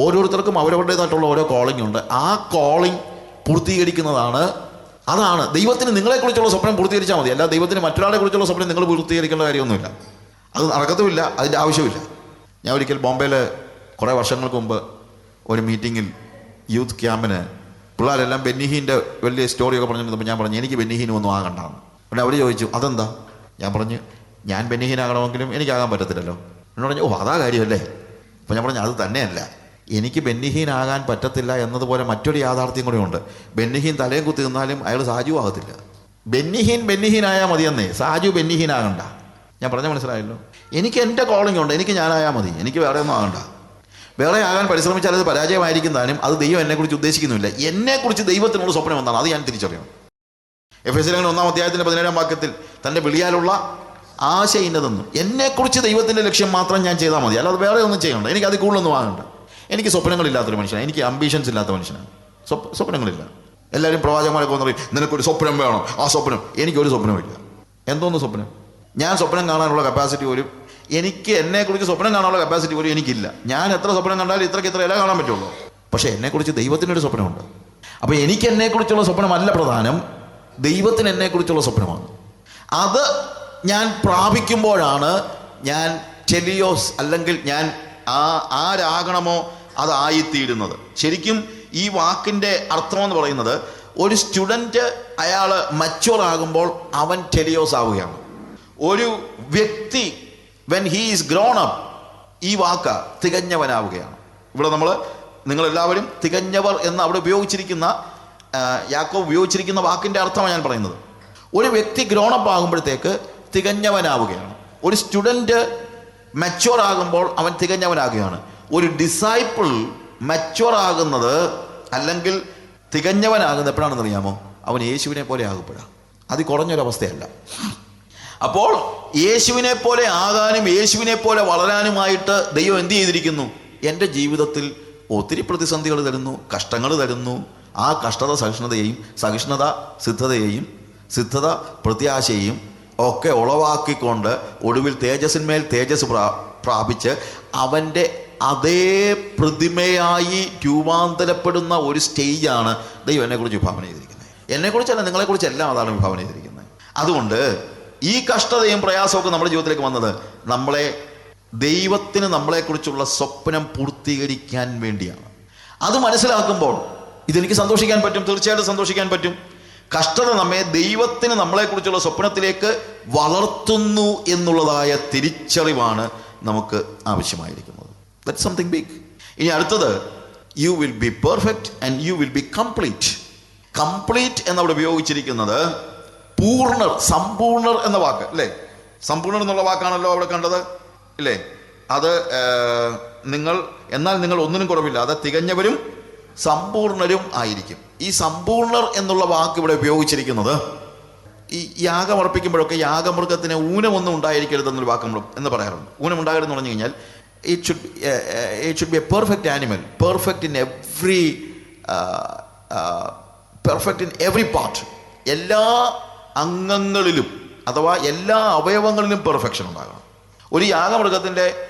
ഓരോരുത്തർക്കും അവരവരുടേതായിട്ടുള്ള ഓരോ കോളിംഗ് ഉണ്ട്. ആ കോളിംഗ് പൂർത്തീകരിക്കുന്നതാണ് അതാണ്. ദൈവത്തിന് നിങ്ങളെക്കുറിച്ചുള്ള സ്വപ്നം പൂർത്തീകരിച്ചാൽ മതി. അല്ല ദൈവത്തിന് മറ്റൊരാളെ കുറിച്ചുള്ള സ്വപ്നം നിങ്ങൾ പൂർത്തീകരിക്കേണ്ട കാര്യമൊന്നുമില്ല. അത് നടക്കത്തുമില്ല. അതിന്റെ ആവശ്യമില്ല. ഞാൻ ഒരിക്കൽ ബോംബെയിൽ കുറേ വർഷങ്ങൾക്ക് മുമ്പ് ഒരു മീറ്റിങ്ങിൽ യൂത്ത് ക്യാമ്പിന് പിള്ളേരെല്ലാം ബെന്നിഹീന്റെ വലിയ സ്റ്റോറിയൊക്കെ പറഞ്ഞു പറഞ്ഞിരുന്നപ്പോൾ ഞാൻ പറഞ്ഞു എനിക്ക് ബെന്നിഹീനും ഒന്നും ആകണ്ടാണ് പിന്നെ അവർ ചോദിച്ചു അതെന്താ? ഞാൻ പറഞ്ഞു ഞാൻ ബെന്നിഹീനാകണമെങ്കിലും എനിക്കാകാൻ പറ്റത്തില്ലല്ലോ. എന്നോട് പറഞ്ഞു ഓ അതാ കാര്യമല്ലേ? അപ്പോൾ ഞാൻ പറഞ്ഞു അത് തന്നെയല്ല. എനിക്ക് ബെന്നിഹീനാകാൻ പറ്റത്തില്ല എന്നതുപോലെ മറ്റൊരു യാഥാർത്ഥ്യം കൂടിയുണ്ട്. ബെന്നിഹീൻ തലയും കുത്തി നിന്നാലും അയാൾ സാജു ആകത്തില്ല ബെന്നിഹീൻ ബെന്നിഹീനായാൽ മതിയെന്നേ. സാജു ബെന്നിഹീനാകണ്ട. ഞാൻ പറഞ്ഞ മനസ്സിലായല്ലോ? എനിക്ക് എന്റെ കോളിംഗ് ഉണ്ട്. എനിക്ക് ഞാനായാൽ മതി. എനിക്ക് വേറെ ഒന്നും ആകണ്ട. വേറെ ആകാൻ പരിശ്രമിച്ചാൽ അത് പരാജയമായിരിക്കും താനും അത് ദൈവം എന്നെക്കുറിച്ച് ഉദ്ദേശിക്കുന്നില്ല എന്നെക്കുറിച്ച് ദൈവത്തിനുള്ള സ്വപ്നം എന്താണ്? അത് ഞാൻ തിരിച്ചറിയണം. എഫ് എസ് ലേഖനം ഒന്നാം അധ്യായത്തിന്റെ പതിനേഴാം വാക്യത്തിൽ തന്റെ വിളിയാലുള്ള ആശ ഇന്നതെന്നും എന്നെക്കുറിച്ച് ദൈവത്തിന്റെ ലക്ഷ്യം മാത്രം ഞാൻ ചെയ്താൽ മതി. അല്ലാതെ വേറെ ഒന്നും ചെയ്യണ്ട. എനിക്ക് അതിൽ കൂടുതലൊന്നും ആകണ്ട. എനിക്ക് സ്വപ്നങ്ങളില്ലാത്തൊരു മനുഷ്യനാണ്. എനിക്ക് അംബീഷൻസ് ഇല്ലാത്ത മനുഷ്യനാണ്. സ്വപ് സ്വപ്നങ്ങളില്ല. എല്ലാവരും പ്രവാചകന്മാരൊക്കെ വന്ന് പറയും നിനക്കൊരു സ്വപ്നം വേണം. ആ സ്വപ്നം എനിക്കൊരു സ്വപ്നമില്ല. എന്തോന്ന് സ്വപ്നം? ഞാൻ സ്വപ്നം കാണാനുള്ള കപ്പാസിറ്റി പോലും എനിക്ക് എന്നെക്കുറിച്ച് സ്വപ്നം കാണാനുള്ള കപ്പാസിറ്റി പോലും എനിക്കില്ല. ഞാൻ എത്ര സ്വപ്നം കണ്ടാലും ഇത്രയ്ക്ക് ഇത്ര ഇല കാണാൻ പറ്റുള്ളൂ. പക്ഷേ എന്നെക്കുറിച്ച് ദൈവത്തിനൊരു സ്വപ്നമുണ്ട്. അപ്പോൾ എനിക്ക് എന്നെക്കുറിച്ചുള്ള സ്വപ്നമല്ല പ്രധാനം ദൈവത്തിന് എന്നെക്കുറിച്ചുള്ള സ്വപ്നമാണ്. അത് ഞാൻ പ്രാപിക്കുമ്പോഴാണ് ഞാൻ ടെലിയോസ് അല്ലെങ്കിൽ ഞാൻ ആ ആരാകണമോ അതായിത്തീരുന്നത് ശരിക്കും ഈ വാക്കിന്റെ അർത്ഥമെന്ന് പറയുന്നത് ഒരു സ്റ്റുഡന്റ് അയാൾ മച്ചുവർ ആകുമ്പോൾ അവൻ ടെലിയോസ് ആവുകയാണ്. ഒരു വ്യക്തി when he is grown up ഈ വാക്ക് തികഞ്ഞവനാവുകയാണ്. ഇവിടെ നമ്മൾ നിങ്ങളെല്ലാവരും തികഞ്ഞവർ എന്ന് അവിടെ ഉപയോഗിച്ചിരിക്കുന്ന യാക്കോ ഉപയോഗിച്ചിരിക്കുന്ന വാക്കിന്റെ അർത്ഥമാണ് ഞാൻ പറയുന്നത്. ഒരു വ്യക്തി ഗ്രോൺ അപ്പ് ആകുമ്പോഴത്തേക്ക് തികഞ്ഞവനാവുകയാണ്. ഒരു സ്റ്റുഡന്റ് മെച്ചുവർ ആകുമ്പോൾ അവൻ തികഞ്ഞവനാകുകയാണ്. ഒരു ഡിസൈപ്പിൾ മച്ചുവർ ആകുന്നത് അല്ലെങ്കിൽ തികഞ്ഞവനാകുന്നത് എപ്പോഴാണെന്ന് അറിയാമോ? അവൻ യേശുവിനെ പോലെ ആകുമ്പോഴാണ് അത് കുറഞ്ഞൊരവസ്ഥയല്ല. അപ്പോൾ യേശുവിനെ പോലെ ആകാനും യേശുവിനെ പോലെ വളരാനുമായിട്ട് ദൈവം എന്ത് ചെയ്തിരിക്കുന്നു? എന്റെ ജീവിതത്തിൽ ഒത്തിരി പ്രതിസന്ധികൾ തരുന്നു കഷ്ടങ്ങൾ തരുന്നു. ആ കഷ്ടത സഹിഷ്ണുതയെയും സഹിഷ്ണുത സിദ്ധതയെയും സിദ്ധത പ്രത്യാശയെയും ഒക്കെ ഉളവാക്കിക്കൊണ്ട് ഒടുവിൽ തേജസ്സിന്മേൽ തേജസ് പ്രാ പ്രാപിച്ച് അവന്റെ അതേ പ്രതിമയായി രൂപാന്തരപ്പെടുന്ന ഒരു സ്റ്റേജാണ് ദൈവം എന്നെക്കുറിച്ച് വിഭാവന ചെയ്തിരിക്കുന്നത്. എന്നെക്കുറിച്ചല്ല നിങ്ങളെക്കുറിച്ചെല്ലാം അതാണ് വിഭാവന ചെയ്തിരിക്കുന്നത്. അതുകൊണ്ട് ഈ കഷ്ടതയും പ്രയാസമൊക്കെ നമ്മുടെ ജീവിതത്തിലേക്ക് വന്നത് നമ്മളെ ദൈവത്തിന് നമ്മളെക്കുറിച്ചുള്ള സ്വപ്നം പൂർത്തീകരിക്കാൻ വേണ്ടിയാണ്. അത് മനസ്സിലാക്കുമ്പോൾ ഇതെനിക്ക് സന്തോഷിക്കാൻ പറ്റും തീർച്ചയായിട്ടും സന്തോഷിക്കാൻ പറ്റും. കഷ്ടത നമ്മെ ദൈവത്തിന് നമ്മളെക്കുറിച്ചുള്ള സ്വപ്നത്തിലേക്ക് വളർത്തുന്നു എന്നുള്ളതായ തിരിച്ചറിവാണ് നമുക്ക് ആവശ്യമായിരിക്കുന്നത്. ദറ്റ് സംതിങ് ബിഗ് ഇനി അടുത്തത് you will be perfect and you will be complete complete എന്നവിടെ ഉപയോഗിച്ചിരിക്കുന്നത് പൂർണർ സമ്പൂർണർ എന്ന വാക്ക് അല്ലേ? സമ്പൂർണർ എന്നുള്ള വാക്കാണല്ലോ അവിടെ കണ്ടത് ഇല്ലേ? അത് നിങ്ങൾ എന്നാൽ നിങ്ങൾ ഒന്നിനും കുറവില്ല. അത് തികഞ്ഞവരും സമ്പൂർണരും ആയിരിക്കും. ഈ സമ്പൂർണർ എന്നുള്ള വാക്ക് ഇവിടെ ഉപയോഗിച്ചിരിക്കുന്നത് ഈ യാഗമർപ്പിക്കുമ്പോഴൊക്കെ യാഗമൃഗത്തിന് ഊനമൊന്നും ഉണ്ടായിരിക്കരുതെന്നൊരു വാക്ക് നമ്മൾ എന്ന് പറയാറുണ്ട്. ഊനം ഉണ്ടാകരുതെന്ന് പറഞ്ഞു കഴിഞ്ഞാൽ it should it should be a perfect animal perfect in every perfect in every part എല്ലാ അംഗങ്ങളിലും അഥവാ എല്ലാ അവയവങ്ങളിലും പെർഫെക്ഷൻ ഉണ്ടാകണം. ഒരു യാഗമൃഗത്തിന്റെ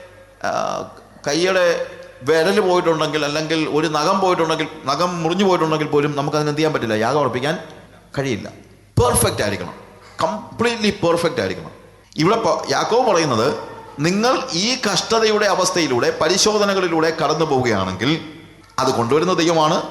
കൈയുടെ വിരൽ പോയിട്ടുണ്ടെങ്കിൽ അല്ലെങ്കിൽ ഒരു നഖം പോയിട്ടുണ്ടെങ്കിൽ നഖം മുറിഞ്ഞു പോയിട്ടുണ്ടെങ്കിൽ പോലും നമുക്ക് അതിനെന്ത് ചെയ്യാൻ പറ്റില്ല? യാഗം ഉറപ്പിക്കാൻ കഴിയില്ല. പെർഫെക്റ്റ് ആയിരിക്കണം. കംപ്ലീറ്റ്ലി പെർഫെക്റ്റ് ആയിരിക്കണം. ഇവിടെ യാക്കോ പറയുന്നത് നിങ്ങൾ ഈ കഷ്ടതയുടെ അവസ്ഥയിലൂടെ പരിശോധനകളിലൂടെ കടന്നു പോവുകയാണെങ്കിൽ അത് കൊണ്ടുവരുന്ന ദൈവമാണ്.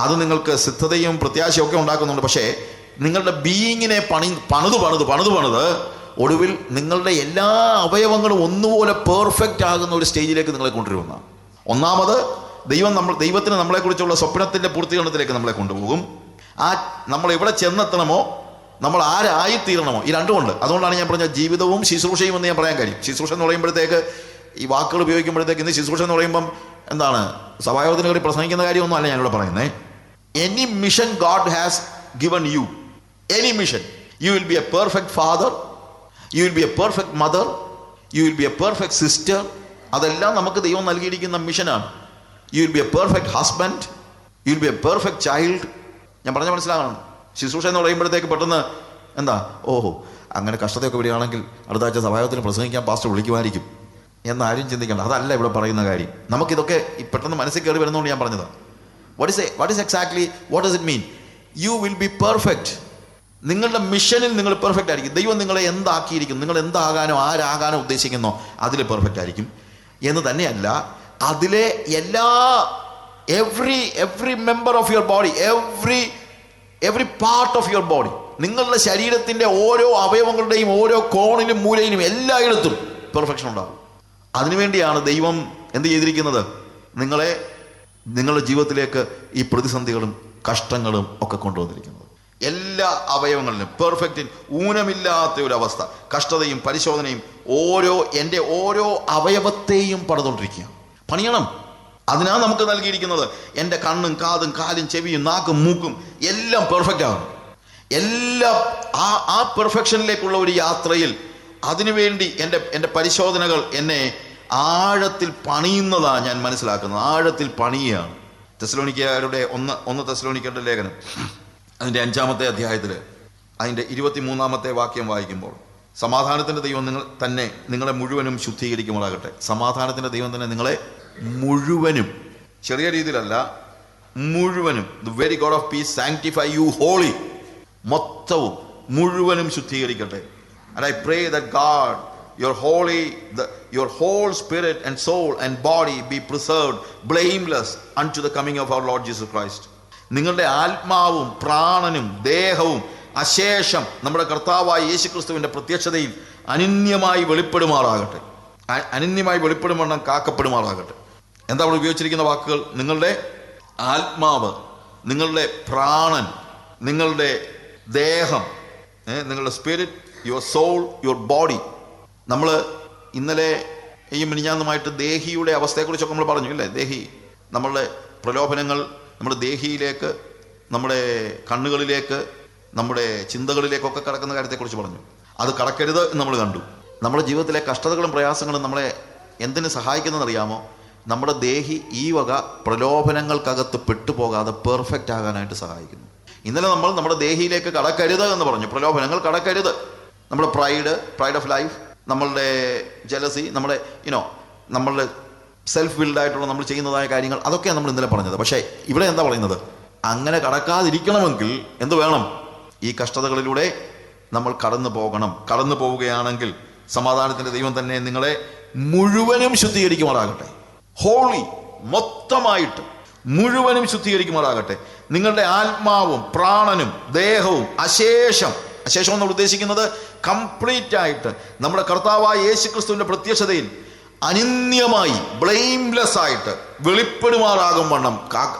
അത് നിങ്ങൾക്ക് സിദ്ധതയും പ്രത്യാശയും ഒക്കെ ഉണ്ടാക്കുന്നുണ്ട്. പക്ഷേ നിങ്ങളുടെ ബീയിങ്ങിനെ പണി പണിത് പണിത് പണിത് പണിത് ഒടുവിൽ നിങ്ങളുടെ എല്ലാ അവയവങ്ങളും ഒന്നുപോലെ പെർഫെക്റ്റ് ആകുന്ന ഒരു സ്റ്റേജിലേക്ക് നിങ്ങളെ കൊണ്ടുവരുന്ന ഒന്നാമത് ദൈവം നമ്മൾ ദൈവത്തിന് നമ്മളെക്കുറിച്ചുള്ള സ്വപ്നത്തിന്റെ പൂർത്തീകരണത്തിലേക്ക് നമ്മളെ കൊണ്ടുപോകും. ആ നമ്മൾ എവിടെ ചെന്നെത്തണമോ നമ്മൾ ആരായിത്തീരണമോ ഈ രണ്ടുമുണ്ട് അതുകൊണ്ടാണ് ഞാൻ പറഞ്ഞ ജീവിതവും ശുശ്രൂഷയും എന്ന് ഞാൻ പറയാൻ കഴിയും ശുശ്രൂഷ എന്ന് പറയുമ്പോഴത്തേക്ക് ഈ വാക്കുകൾ ഉപയോഗിക്കുമ്പോഴത്തേക്ക് ഇന്ന് ശുശ്രൂഷ എന്ന് പറയുമ്പം എന്താണ്? സഭായോഗത്തിന് കയറി പ്രസംഗിക്കുന്ന കാര്യമൊന്നും അല്ല ഞാനിവിടെ പറയുന്നത് any mission God has given you any mission you will be a perfect father you will be a perfect mother you will be a perfect sister അതെല്ലാം നമുക്ക് ദൈവം നൽകിയിരിക്കുന്ന മിഷനാണ് you will be a perfect husband you will be a perfect child ഞാൻ പറഞ്ഞ മനസ്സിലാകണം. ശുശ്രൂഷ എന്ന് പറയുമ്പോഴത്തേക്ക് പെട്ടെന്ന് എന്താ? ഓഹോ അങ്ങനെ കഷ്ടതയൊക്കെ വരികയാണെങ്കിൽ അടുത്ത ആഴ്ച പ്രസംഗിക്കാൻ പാസ്റ്റർ വിളിക്കുമായിരിക്കും. എന്നാരും ചിന്തിക്കണ്ട. അതല്ല ഇവിടെ പറയുന്ന കാര്യം. നമുക്കിതൊക്കെ പെട്ടെന്ന് മനസ്സിൽ കയറി വരുന്നതുകൊണ്ട് ഞാൻ പറഞ്ഞത്. What is what is exactly what does it mean you will be perfect നിങ്ങളുടെ മിഷനിൽ നിങ്ങൾ പെർഫെക്റ്റ് ആയിരിക്കും. ദൈവം നിങ്ങളെ എന്താക്കിയിരിക്കും നിങ്ങൾ എന്താകാനോ ആരാകാനോ ഉദ്ദേശിക്കുന്നോ അതിൽ പെർഫെക്റ്റ് ആയിരിക്കും. എന്ന് തന്നെയല്ല അതിലെ എല്ലാ every every member of your body every every part of your body നിങ്ങളുടെ ശരീരത്തിന്റെ ഓരോ അവയവങ്ങളുടെയും ഓരോ കോണിലും മൂലയിലും എല്ലായിടത്തും പെർഫെക്ഷൻ ഉണ്ടാകും. അതിനുവേണ്ടിയാണ് ദൈവം എന്ത് ചെയ്തിരിക്കുന്നത്? നിങ്ങളെ നിങ്ങളുടെ ജീവിതത്തിലേക്ക് ഈ പ്രതിസന്ധികളും കഷ്ടങ്ങളും ഒക്കെ കൊണ്ടുവന്നിരിക്കുന്നത്. എല്ലാ അവയവങ്ങളിലും പെർഫെക്റ്റ് ഊനമില്ലാത്ത ഒരു അവസ്ഥ. കഷ്ടതയും പരിശോധനയും ഓരോ എന്റെ ഓരോ അവയവത്തെയും പടതുകൊണ്ടിരിക്കുക പണിയണം. അതിനാണ് നമുക്ക് നൽകിയിരിക്കുന്നത്. എന്റെ കണ്ണും കാതും കാലും ചെവിയും നാക്കും മൂക്കും എല്ലാം പെർഫെക്റ്റ് ആകും എല്ലാം ആ ആ പെർഫെക്ഷനിലേക്കുള്ള ഒരു യാത്രയിൽ അതിനുവേണ്ടി എന്റെ എന്റെ പരിശോധനകൾ എന്നെ ആഴത്തിൽ പണിയുന്നതാണ് ഞാൻ മനസ്സിലാക്കുന്നത്. ആഴത്തിൽ പണിയുകയാണ്. തെസ്ലോണിക്കാരുടെ ഒന്ന് ഒന്ന് തെസ്ലോണിക്കരുടെ ലേഖനം. അതിന്റെ അഞ്ചാമത്തെ അധ്യായത്തിൽ അതിന്റെ ഇരുപത്തിമൂന്നാമത്തെ വാക്യം വായിക്കുമ്പോൾ സമാധാനത്തിന്റെ ദൈവം നിങ്ങൾ തന്നെ നിങ്ങളെ മുഴുവനും ശുദ്ധീകരിക്കുമ്പോഴാകട്ടെ സമാധാനത്തിന്റെ ദൈവം തന്നെ നിങ്ങളെ മുഴുവനും ചെറിയ രീതിയിലല്ല മുഴുവനും the very God of peace sanctify you holy മൊത്തവും മുഴുവനും ശുദ്ധീകരിക്കട്ടെ. And I pray that God your holy the your whole spirit and soul and body be preserved blameless unto the coming of our Lord Jesus Christ നിങ്ങളുടെ ആത്മാവും പ്രാണനും ദേഹവും അശേഷം നമ്മുടെ കർത്താവായ യേശുക്രിസ്തുവിന്റെ പ്രത്യക്ഷതയിൽ അനന്യമായി വെളിപ്പെടുമാറാകട്ടെ. അനന്യമായി വെളിപ്പെടുമെണ്ണം കാക്കപ്പെടുമാറാകട്ടെ. എന്താ അവിടെ ഉപയോഗിച്ചിരിക്കുന്ന വാക്കുകൾ? നിങ്ങളുടെ ആത്മാവ് നിങ്ങളുടെ പ്രാണൻ നിങ്ങളുടെ ദേഹം നിങ്ങളുടെ spirit your soul your body നമ്മൾ ഇന്നലെ ഈ മിനിഞ്ഞാന്നുമായിട്ട് ദേഹിയുടെ അവസ്ഥയെക്കുറിച്ചൊക്കെ നമ്മൾ പറഞ്ഞു അല്ലേ ദേഹി നമ്മളുടെ പ്രലോഭനങ്ങൾ നമ്മുടെ ദേഹിയിലേക്ക് നമ്മുടെ കണ്ണുകളിലേക്ക് നമ്മുടെ ചിന്തകളിലേക്കൊക്കെ കടക്കുന്ന കാര്യത്തെക്കുറിച്ച് പറഞ്ഞു. അത് കടക്കരുത് എന്ന് നമ്മൾ കണ്ടു. നമ്മുടെ ജീവിതത്തിലെ കഷ്ടതകളും പ്രയാസങ്ങളും നമ്മളെ എന്തിനു സഹായിക്കുന്നതെന്നറിയാമോ? നമ്മുടെ ദേഹി ഈ വക പ്രലോഭനങ്ങൾക്കകത്ത് പെട്ടുപോകാതെ പെർഫെക്റ്റ് ആകാനായിട്ട് സഹായിക്കുന്നു. ഇന്നലെ നമ്മൾ നമ്മുടെ ദേഹിയിലേക്ക് കടക്കരുത് എന്ന് പറഞ്ഞു. പ്രലോഭനങ്ങൾ കടക്കരുത്. നമ്മുടെ പ്രൈഡ് പ്രൈഡ് ഓഫ് ലൈഫ് നമ്മളുടെ ജലസി നമ്മുടെ യുനോ നമ്മളുടെ സെൽഫ് ബിൽഡായിട്ടുള്ള നമ്മൾ ചെയ്യുന്നതായ കാര്യങ്ങൾ അതൊക്കെയാണ് നമ്മൾ ഇന്നലെ പറഞ്ഞത്. പക്ഷേ ഇവിടെ എന്താ പറയുന്നത്? അങ്ങനെ കടക്കാതിരിക്കണമെങ്കിൽ എന്ത് വേണം? ഈ കഷ്ടതകളിലൂടെ നമ്മൾ കടന്നു പോകണം. കടന്നു പോവുകയാണെങ്കിൽ സമാധാനത്തിന്റെ ദൈവം തന്നെ നിങ്ങളെ മുഴുവനും ശുദ്ധീകരിക്കുമാറാകട്ടെ. ഹോളി മൊത്തമായിട്ട് മുഴുവനും ശുദ്ധീകരിക്കുമാറാകട്ടെ. നിങ്ങളുടെ ആത്മാവും പ്രാണനും ദേഹവും അശേഷം അശേഷം എന്ന് ഉദ്ദേശിക്കുന്നത് കംപ്ലീറ്റ് ആയിട്ട് നമ്മുടെ കർത്താവായ യേശു യേശുക്രിസ്തുവിന്റെ പ്രത്യക്ഷതയിൽ അനിന്യമായി ബ്ലെയിംലെസ് ആയിട്ട് വെളിപ്പെടുമാറാകും വണ്ണം കാ-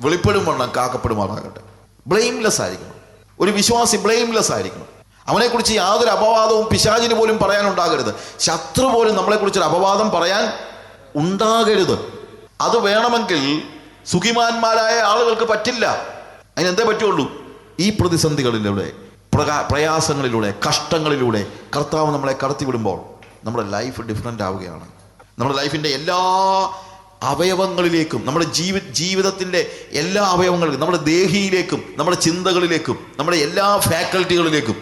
വെളിപ്പെടും വണ്ണം കാക്കപ്പെടുമാറാകട്ടെ. ബ്ലെയിംലെസ് ആയിരിക്കണം. ഒരു വിശ്വാസി ബ്ലെയിംലെസ് ആയിരിക്കണം. അവനെക്കുറിച്ച് യാതൊരു അപവാദവും പിശാചിന് പോലും പറയാനുണ്ടാകരുത്. ശത്രു പോലും നമ്മളെക്കുറിച്ചൊരു അപവാദം പറയാൻ ഉണ്ടാകരുത്. അത് വേണമെങ്കിൽ സുഖിമാന്മാരായ ആളുകൾക്ക് പറ്റില്ല. അതിനെന്തേ പറ്റുള്ളൂ? ഈ പ്രതിസന്ധികളിലൂടെ പ്രയാസങ്ങളിലൂടെ കഷ്ടങ്ങളിലൂടെ കർത്താവ് നമ്മളെ കടത്തിവിടുമ്പോൾ നമ്മുടെ ലൈഫ് ഡിഫറെന്റ് ആവുകയാണ്. നമ്മുടെ ലൈഫിന്റെ എല്ലാ അവയവങ്ങളിലേക്കും നമ്മുടെ ജീവി ജീവിതത്തിന്റെ എല്ലാ അവയവങ്ങളിലേക്കും നമ്മുടെ ദേഹിയിലേക്കും നമ്മുടെ ചിന്തകളിലേക്കും നമ്മുടെ എല്ലാ ഫാക്കൽറ്റികളിലേക്കും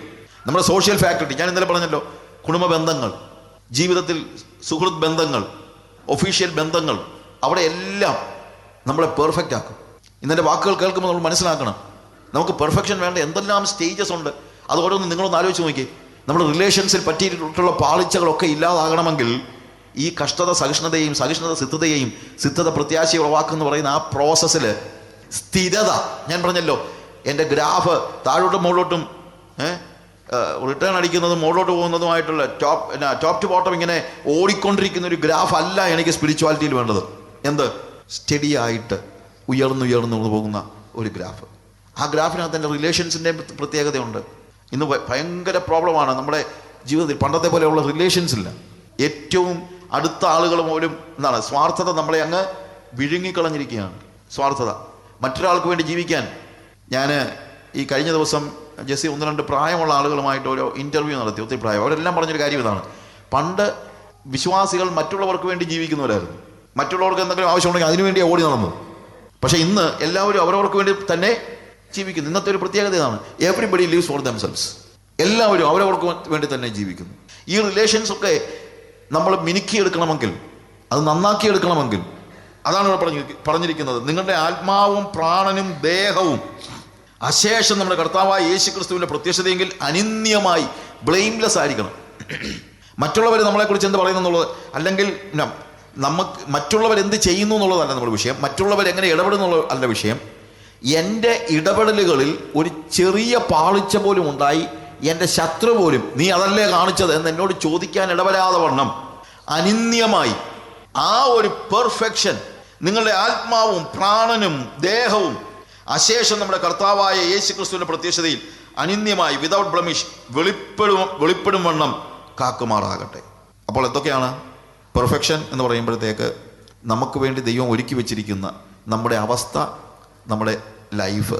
നമ്മുടെ സോഷ്യൽ ഫാക്കൽറ്റി ഞാൻ ഇന്നലെ പറഞ്ഞല്ലോ കുടുംബ ബന്ധങ്ങൾ ജീവിതത്തിൽ സുഹൃത്ത് ബന്ധങ്ങൾ ഒഫീഷ്യൽ ബന്ധങ്ങൾ അവിടെ എല്ലാം നമ്മളെ പെർഫെക്റ്റ് ആക്കും. ഇന്നെ വാക്കുകൾ കേൾക്കുമ്പോൾ നമ്മൾ മനസ്സിലാക്കണം. നമുക്ക് പെർഫെക്ഷൻ വേണ്ട എന്തെല്ലാം സ്റ്റേജസ് ഉണ്ട്. അത് ഓരോന്ന് നിങ്ങളൊന്ന് ആലോചിച്ച് നോക്കി നമ്മുടെ റിലേഷൻസിൽ പറ്റിയിട്ടുള്ള പാളിച്ചകളൊക്കെ ഇല്ലാതാകണമെങ്കിൽ ഈ കഷ്ടത സഹിഷ്ണുതയും സഹിഷ്ണുത സിദ്ധതയെയും സിദ്ധത പ്രത്യാശ ഉളവാക്കുന്ന പറയുന്ന ആ പ്രോസസ്സിൽ സ്ഥിരത. ഞാൻ പറഞ്ഞല്ലോ എന്റെ ഗ്രാഫ് താഴോട്ടും മുകളിലോട്ടും റിട്ടേൺ അടിക്കുന്നതും മുകളിലോട്ട് പോകുന്നതുമായിട്ടുള്ള ടോപ്പ് ടോപ്പ് ടു ബോട്ടം ഇങ്ങനെ ഓടിക്കൊണ്ടിരിക്കുന്ന ഒരു ഗ്രാഫ് അല്ല എനിക്ക് സ്പിരിച്വാലിറ്റിയിൽ വേണ്ടത്. എന്ത്? സ്റ്റഡി ആയിട്ട് ഉയർന്നുയർന്നു പോകുന്ന ഒരു ഗ്രാഫ് ആ ഗ്രാഫിനകത്ത് എന്റെ റിലേഷൻസിന്റെ പ്രത്യേകതയുണ്ട്. ഇന്ന് ഭയങ്കര പ്രോബ്ലമാണ് നമ്മുടെ ജീവിതത്തിൽ പണ്ടത്തെ പോലെയുള്ള റിലേഷൻസ് ഇല്ല. ഏറ്റവും അടുത്ത ആളുകൾ പോലും എന്താണ് സ്വാർത്ഥത നമ്മളെ അങ്ങ് വിഴുങ്ങിക്കളഞ്ഞിരിക്കുകയാണ്. സ്വാർത്ഥത. മറ്റൊരാൾക്ക് വേണ്ടി ജീവിക്കാൻ. ഞാൻ ഈ കഴിഞ്ഞ ദിവസം ജെസ്സി ഒന്ന് രണ്ട് പ്രായമുള്ള ആളുകളുമായിട്ട് ഒരു ഇന്റർവ്യൂ നടത്തി. ഒത്തിരി പ്രായം. അവരെല്ലാം പറഞ്ഞൊരു കാര്യം ഇതാണ്. പണ്ട് വിശ്വാസികൾ മറ്റുള്ളവർക്ക് വേണ്ടി ജീവിക്കുന്നവരായിരുന്നു. മറ്റുള്ളവർക്ക് എന്തെങ്കിലും ആവശ്യമുണ്ടെങ്കിൽ അതിനുവേണ്ടി ഓടി നടന്നു. പക്ഷേ ഇന്ന് എല്ലാവരും അവരവർക്ക് വേണ്ടി തന്നെ ജീവിക്കുന്നു. ഇന്നത്തെ ഒരു പ്രത്യേകത ഇതാണ്. എവറിബഡി ലീവ്സ് ഫോർ ദംസെൽസ് എല്ലാവരും അവരവർക്ക് വേണ്ടി തന്നെ ജീവിക്കുന്നു. ഈ റിലേഷൻസ് ഒക്കെ നമ്മൾ മിനുക്കിയെടുക്കണമെങ്കിൽ അത് നന്നാക്കി എടുക്കണമെങ്കിൽ അതാണ് ഇവിടെ പറഞ്ഞിരിക്കുന്നത്. നിങ്ങളുടെ ആത്മാവും പ്രാണനും ദേഹവും അശേഷം നമ്മുടെ കർത്താവായ യേശു ക്രിസ്തുവിന്റെ പ്രത്യക്ഷതയെങ്കിൽ അനിന്യമായി ബ്ലെയിംലെസ് ആയിരിക്കണം. മറ്റുള്ളവർ നമ്മളെക്കുറിച്ച് എന്ത് പറയുന്നു എന്നുള്ളത് അല്ലെങ്കിൽ നമുക്ക് മറ്റുള്ളവർ എന്ത് ചെയ്യുന്നു എന്നുള്ളതല്ല നമ്മുടെ വിഷയം. മറ്റുള്ളവർ എങ്ങനെ ഇടപെടുന്നുള്ള അല്ല വിഷയം. എന്റെ ഇടപെടലുകളിൽ ഒരു ചെറിയ പാളിച്ച പോലും ഉണ്ടായി. എന്റെ ശത്രു പോലും നീ അതല്ലേ കാണിച്ചത് എന്ന് എന്നോട് ചോദിക്കാൻ ഇടവരാതെ വണ്ണം. അനിന്യമായി. ആ ഒരു പെർഫെക്ഷൻ നിങ്ങളുടെ ആത്മാവും പ്രാണനും ദേഹവും അശേഷം നമ്മുടെ കർത്താവായ യേശു ക്രിസ്തുവിന്റെ പ്രത്യക്ഷതയിൽ അനിന്യമായി വിതൗട്ട് ബ്ലമിഷ് വെളിപ്പെടും വെളിപ്പെടും വണ്ണം കാക്കുമാറാകട്ടെ. അപ്പോൾ എന്തൊക്കെയാണ്? പെർഫെക്ഷൻ എന്ന് പറയുമ്പോഴത്തേക്ക് നമുക്ക് വേണ്ടി ദൈവം ഒരുക്കി വെച്ചിരിക്കുന്ന നമ്മുടെ അവസ്ഥ നമ്മുടെ ലൈഫ്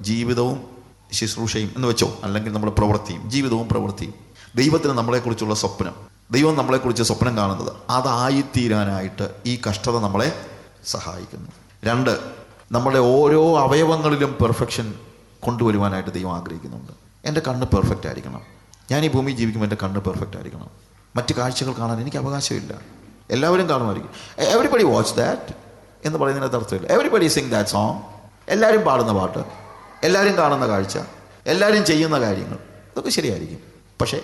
ജീവിതവും ശുശ്രൂഷയും എന്ന് വെച്ചോ അല്ലെങ്കിൽ നമ്മുടെ പ്രവൃത്തിയും ജീവിതവും പ്രവൃത്തിയും. ദൈവത്തിന് നമ്മളെക്കുറിച്ചുള്ള സ്വപ്നം ദൈവം നമ്മളെക്കുറിച്ച് സ്വപ്നം കാണുന്നത് അതായിത്തീരാനായിട്ട് ഈ കഷ്ടത നമ്മളെ സഹായിക്കുന്നു. രണ്ട് നമ്മുടെ ഓരോ അവയവങ്ങളിലും പെർഫെക്ഷൻ കൊണ്ടുവരുവാനായിട്ട് ദൈവം ആഗ്രഹിക്കുന്നുണ്ട്. എന്റെ കണ്ണ് പെർഫെക്റ്റ് ആയിരിക്കണം. ഞാൻ ഈ ഭൂമി ജീവിക്കുമ്പോൾ എന്റെ കണ്ണ് പെർഫെക്റ്റ് ആയിരിക്കണം. മറ്റ് കാഴ്ചകൾ കാണാൻ എനിക്ക് അവകാശമില്ല. എല്ലാവരും കാണുമായിരിക്കും. എവറിബഡി വാച്ച് ദാറ്റ് എന്ന് പറയുന്നതിനകത്ത് അർത്ഥമില്ല. എവറിബഡി സിംഗ് ദാറ്റ് സോങ് എല്ലാവരും പാടുന്ന പാട്ട്. എല്ലാവരും കാണുന്ന കാഴ്ച. എല്ലാവരും ചെയ്യുന്ന കാര്യങ്ങൾ. അതൊക്കെ ശരിയായിരിക്കും. പക്ഷേ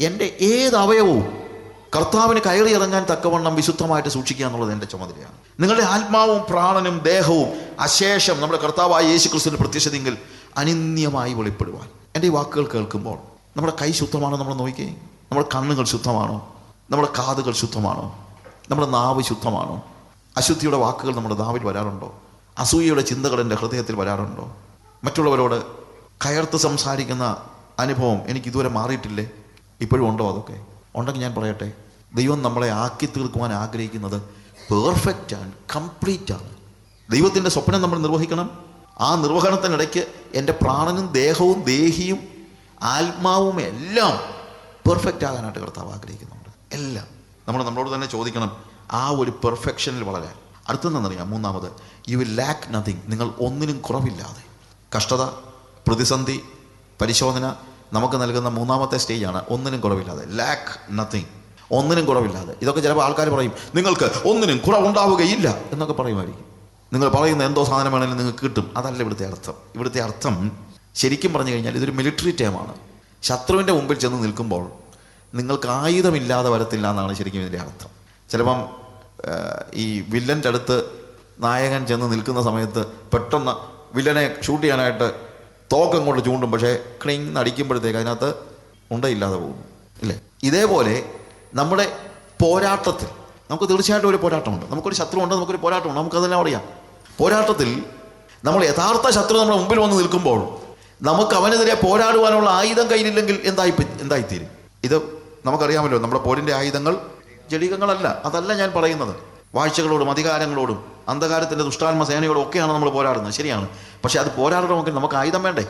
എന്റെ ഏത് അവയവവും കർത്താവിന് കയറി ഇറങ്ങാൻ തക്കവണ്ണം വിശുദ്ധമായിട്ട് സൂക്ഷിക്കുക എന്നുള്ളത് എന്റെ ചുമതലയാണ്. നിങ്ങളുടെ ആത്മാവും പ്രാണനും ദേഹവും അശേഷം നമ്മുടെ കർത്താവായ യേശു ക്രിസ്തുവിന്റെ പ്രത്യക്ഷതയെങ്കിൽ അനിന്യമായി വെളിപ്പെടുവാൻ. എന്റെ ഈ വാക്കുകൾ കേൾക്കുമ്പോൾ നമ്മുടെ കൈ ശുദ്ധമാണോ നമ്മൾ നോക്കിയേ നമ്മുടെ കണ്ണുകൾ ശുദ്ധമാണോ? നമ്മുടെ കാതുകൾ ശുദ്ധമാണോ? നമ്മുടെ നാവ് ശുദ്ധമാണോ? അശുദ്ധിയുടെ വാക്കുകൾ നമ്മുടെ നാവിൽ വരാറുണ്ടോ? അസൂയയുടെ ചിന്തകൾ എന്റെ ഹൃദയത്തിൽ വരാറുണ്ടോ? മറ്റുള്ളവരോട് കയർത്ത് സംസാരിക്കുന്ന അനുഭവം എനിക്ക് ഇതുവരെ മാറിയിട്ടില്ലേ? ഇപ്പോഴും ഉണ്ടോ അതൊക്കെ? ഉണ്ടെങ്കിൽ ഞാൻ പറയട്ടെ. ദൈവം നമ്മളെ ആക്കി തീർക്കുവാൻ ആഗ്രഹിക്കുന്നത് പെർഫെക്റ്റ് ആണ് കംപ്ലീറ്റ് ആണ്. ദൈവത്തിന്റെ സ്വപ്നം നമ്മൾ നിർവഹിക്കണം. ആ നിർവഹണത്തിനിടയ്ക്ക് എന്റെ പ്രാണനും ദേഹവും ദേഹിയും ആത്മാവും എല്ലാം പെർഫെക്റ്റ് ആകാനായിട്ട് കർത്താവ് ആഗ്രഹിക്കുന്നുണ്ട്. എല്ലാം. നമ്മൾ നമ്മളോട് തന്നെ ചോദിക്കണം ആ ഒരു പെർഫെക്ഷനിൽ വളരെ അടുത്തെന്നറിയാം മൂന്നാമത് യു വിൽ ലാക്ക് നത്തിങ് നിങ്ങൾ ഒന്നിനും കുറവില്ലാതെ. കഷ്ടത പ്രതിസന്ധി പരിശോധന നമുക്ക് നൽകുന്ന മൂന്നാമത്തെ സ്റ്റേജാണ് ഒന്നിനും കുറവില്ലാതെ. ലാക്ക് നത്തിങ് ഒന്നിനും കുറവില്ലാതെ. ഇതൊക്കെ ചിലപ്പോൾ ആൾക്കാർ പറയും നിങ്ങൾക്ക് ഒന്നിനും കുറവുണ്ടാവുകയില്ല എന്നൊക്കെ പറയുമായിരിക്കും. നിങ്ങൾ പറയുന്ന എന്തോ സാധനം വേണമെങ്കിലും നിങ്ങൾക്ക് കിട്ടും. അതല്ല ഇവിടുത്തെ അർത്ഥം. ഇവിടുത്തെ അർത്ഥം ശരിക്കും പറഞ്ഞു കഴിഞ്ഞാൽ ഇതൊരു മിലിറ്ററി ടേമാണ് ശത്രുവിന്റെ മുമ്പിൽ ചെന്ന് നിൽക്കുമ്പോൾ നിങ്ങൾക്ക് ആയുധമില്ലാതെ വരത്തില്ല എന്നാണ് ശരിക്കും ഇതിന്റെ അർത്ഥം. ചിലപ്പം ഈ വില്ലന്റെ അടുത്ത് നായകൻ ചെന്ന് നിൽക്കുന്ന സമയത്ത് പെട്ടെന്ന് വില്ലനെ ഷൂട്ട് ചെയ്യാനായിട്ട് തോക്കം കൊണ്ട് ചൂണ്ടും. പക്ഷേ ക്ലിങ് അടിക്കുമ്പോഴത്തേക്ക് അതിനകത്ത് ഉണ്ടയില്ലാതെ പോകും ഇല്ലേ? ഇതേപോലെ നമ്മുടെ പോരാട്ടത്തിൽ നമുക്ക് തീർച്ചയായിട്ടും ഒരു പോരാട്ടമുണ്ട്. നമുക്കൊരു ശത്രു ഉണ്ട് നമുക്കൊരു പോരാട്ടമുണ്ട്. നമുക്കതെല്ലാം അറിയാം. പോരാട്ടത്തിൽ നമ്മൾ യഥാർത്ഥ ശത്രു നമ്മുടെ മുമ്പിൽ വന്ന് നിൽക്കുമ്പോൾ നമുക്ക് അവനെതിരെ പോരാടുവാനുള്ള ആയുധം കയ്യിലില്ലെങ്കിൽ എന്തായി എന്തായിത്തീരും? ഇത് നമുക്കറിയാമല്ലോ. നമ്മുടെ പോരിന്റെ ആയുധങ്ങൾ ജടികങ്ങളല്ല അതല്ല ഞാൻ പറയുന്നത്. വാഴ്ചകളോടും അധികാരങ്ങളോടും അന്ധകാരത്തിന്റെ ദുഷ്ടാത്മ സേനയോടും ഒക്കെയാണ് നമ്മൾ പോരാടുന്നത്. ശരിയാണ്. പക്ഷേ അത് പോരാടണമെങ്കിൽ നമുക്ക് ആയുധം വേണ്ടേ?